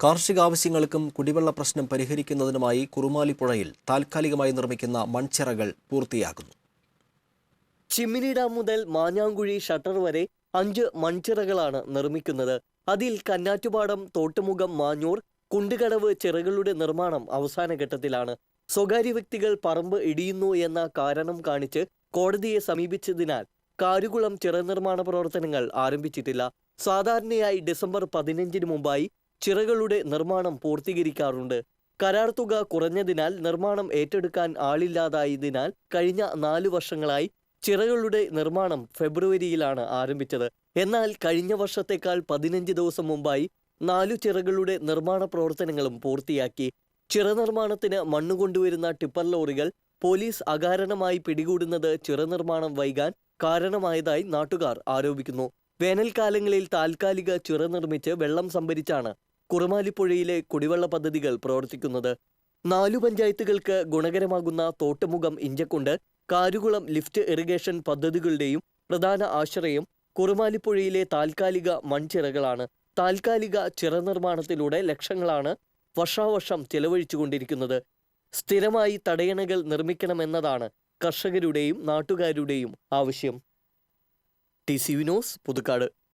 കാർഷിക ആവശ്യങ്ങൾക്കും കുടിവെള്ള പ്രശ്നം പരിഹരിക്കുന്നതിനുമായി കുറുമാലിപ്പുഴയിൽ താൽക്കാലികമായി നിർമ്മിക്കുന്ന മൺചിറകൾ പൂർത്തിയാക്കുന്നു. ചിമ്മിനി ഡാം മുതൽ മാഞ്ഞാങ്കുഴി ഷട്ടർ വരെ അഞ്ച് മൺചിറകളാണ് നിർമ്മിക്കുന്നത്. അതിൽ കന്നാറ്റുപാടം തോട്ടുമുഖം മാഞ്ഞൂർ കുണ്ടുകടവ് ചിറകളുടെ നിർമ്മാണം അവസാന ഘട്ടത്തിലാണ്. സ്വകാര്യ വ്യക്തികൾ പറമ്പ് ഇടിയുന്നു എന്ന കാരണം കാണിച്ച് കോടതിയെ സമീപിച്ചതിനാൽ കാരുകുളം ചിറ നിർമ്മാണ പ്രവർത്തനങ്ങൾ ആരംഭിച്ചിട്ടില്ല. സാധാരണയായി ഡിസംബർ പതിനഞ്ചിന് മുമ്പായി ചിറകളുടെ നിർമ്മാണം പൂർത്തീകരിക്കാറുണ്ട്. കരാർ തുക കുറഞ്ഞതിനാൽ നിർമ്മാണം ഏറ്റെടുക്കാൻ ആളില്ലാതായതിനാൽ കഴിഞ്ഞ നാലു വർഷങ്ങളായി ചിറകളുടെ നിർമ്മാണം ഫെബ്രുവരിയിലാണ് ആരംഭിച്ചത്. എന്നാൽ കഴിഞ്ഞ വർഷത്തേക്കാൾ പതിനഞ്ച് ദിവസം മുമ്പായി നാലു ചിറകളുടെ നിർമ്മാണ പ്രവർത്തനങ്ങളും പൂർത്തിയാക്കി. ചിറ നിർമ്മാണത്തിന് മണ്ണ് കൊണ്ടുവരുന്ന ടിപ്പർ ലോറികൾ പോലീസ് അകാരണമായി പിടികൂടുന്നത് ചിറ നിർമ്മാണം വൈകാൻ കാരണമായതായി നാട്ടുകാർ ആരോപിക്കുന്നു. വേനൽക്കാലങ്ങളിൽ താൽക്കാലിക ചിറ നിർമ്മിച്ച് വെള്ളം സംഭരിച്ചാണ് കുറുമാലിപ്പുഴയിലെ കുടിവെള്ള പദ്ധതികൾ പ്രവർത്തിക്കുന്നത് നാലു പഞ്ചായത്തുകൾക്ക് ഗുണകരമാകുന്ന തോട്ടുമുഖം ഇഞ്ചക്കുണ്ട് കാരുകുളം ലിഫ്റ്റ് ഇറിഗേഷൻ പദ്ധതികളുടെയും പ്രധാന ആശ്രയം കുറുമാലിപ്പുഴയിലെ താൽക്കാലിക മൺചിറകളാണ്. താൽക്കാലിക ചിറ നിർമ്മാണത്തിലൂടെ ലക്ഷങ്ങളാണ് വർഷാവർഷം ചെലവഴിച്ചുകൊണ്ടിരിക്കുന്നത്. സ്ഥിരമായി തടയണകൾ നിർമ്മിക്കണമെന്നതാണ് കർഷകരുടെയും നാട്ടുകാരുടെയും ആവശ്യം. T C Vinos Puthukkad.